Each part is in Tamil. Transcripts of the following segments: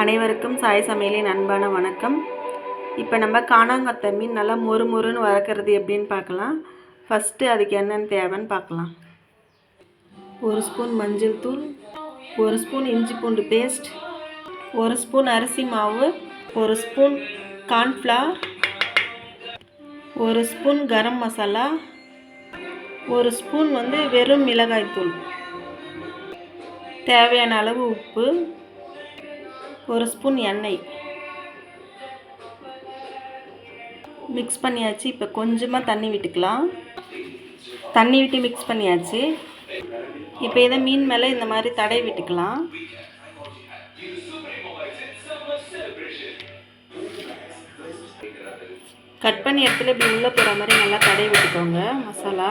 அனைவருக்கும் சாய் சமையலின் அன்பான வணக்கம். இப்போ நம்ம காணாங்கத்தை மீன் நல்லா மொறு மொறுன்னு வறுக்கிறது எப்படின்னு பார்க்கலாம். ஃபஸ்ட்டு அதுக்கு என்னென்னு தேவைன்னு பார்க்கலாம். ஒரு ஸ்பூன் மஞ்சள் தூள் ஒரு ஸ்பூன் இஞ்சி பூண்டு பேஸ்ட் ஒரு ஸ்பூன் அரிசி மாவு ஒரு ஸ்பூன் கார்ன்ஃப்ளவர் ஒரு ஸ்பூன் கரம் மசாலா ஒரு ஸ்பூன் வந்து வெறும் மிளகாய்த்தூள் தேவையான அளவு உப்பு ஒரு ஸ்பூன் எண்ணெய். மிக்ஸ் பண்ணியாச்சு. இப்போ கொஞ்சமாக தண்ணி விட்டுக்கலாம். தண்ணி விட்டு மிக்ஸ் பண்ணியாச்சு. இப்போ இதை மீன் மேலே இந்த மாதிரி தடை விட்டுக்கலாம். கட் பண்ணி இடத்துல இப்படி உள்ளே போகிற மாதிரி நல்லா தடவி விட்டுக்கோங்க மசாலா.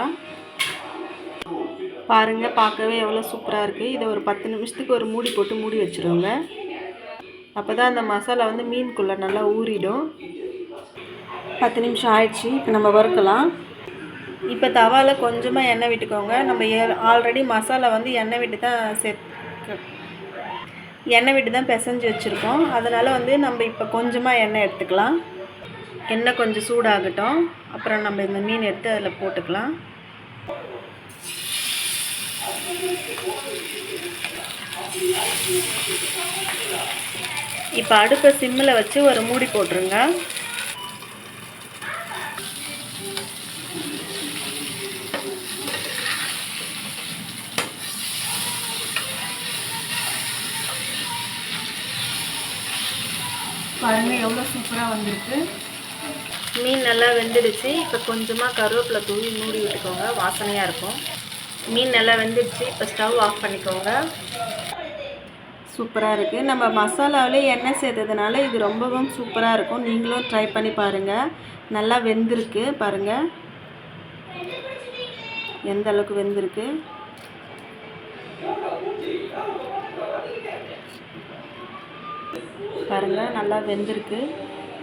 பாருங்கள் பார்க்கவே எவ்வளோ சூப்பராக இருக்குது இதை ஒரு பத்து நிமிஷத்துக்கு ஒரு மூடி போட்டு மூடி வச்சுருவோங்க அப்போ தான் அந்த மசாலா வந்து மீனுக்குள்ளே நல்லா ஊறிடும். பத்து நிமிஷம் ஆயிடுச்சு இப்போ நம்ம வறுக்கலாம். இப்போ தவாவில் கொஞ்சமாக எண்ணெய் விட்டுக்கோங்க. நம்ம ஆல்ரெடி மசாலா வந்து எண்ணெய் விட்டு தான் சேர்த்து எண்ணெய் விட்டு தான் பிசைஞ்சு வச்சுருக்கோம். அதனால் வந்து நம்ம இப்போ கொஞ்சமாக எண்ணெய் எடுத்துக்கலாம். எண்ணெய் கொஞ்சம் சூடாகட்டும். அப்புறம் நம்ம இந்த மீன் எடுத்து அதில் போட்டுக்கலாம். இப்போ அடுப்பை சிம்மில் வச்சு ஒரு மூடி போட்டுருங்க. பாருங்க எவ்வளோ சூப்பராக வந்திருக்கு. மீன் நல்லா வெந்துடுச்சு. இப்போ கொஞ்சமாக கருவேப்பிலை தூவி மூடி விட்டுக்கோங்க. வாசனையாக இருக்கும். மீன் நல்லா வெந்துடுச்சு. இப்போ ஸ்டவ் ஆஃப் பண்ணிக்கோங்க. சூப்பராக இருக்குது நம்ம மசாலாவிலே எண்ணெய் சேர்த்ததுனால இது ரொம்பவும் சூப்பராக இருக்கும். நீங்களும் ட்ரை பண்ணி பாருங்கள் நல்லா வெந்திருக்கு பாருங்கள் எந்த அளவுக்கு வெந்திருக்கு? பாருங்கள் நல்லா வெந்திருக்கு.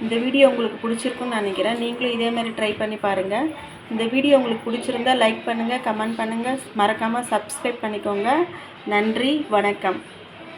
இந்த வீடியோ உங்களுக்கு பிடிச்சிருக்குன்னு நினைக்கிறேன். நீங்களும் இதே மாதிரி ட்ரை பண்ணி பாருங்கள் இந்த வீடியோ உங்களுக்கு பிடிச்சிருந்தா லைக் பண்ணுங்கள் கமெண்ட் பண்ணுங்கள் மறக்காமல் சப்ஸ்கிரைப் பண்ணிக்கோங்க. நன்றி வணக்கம்.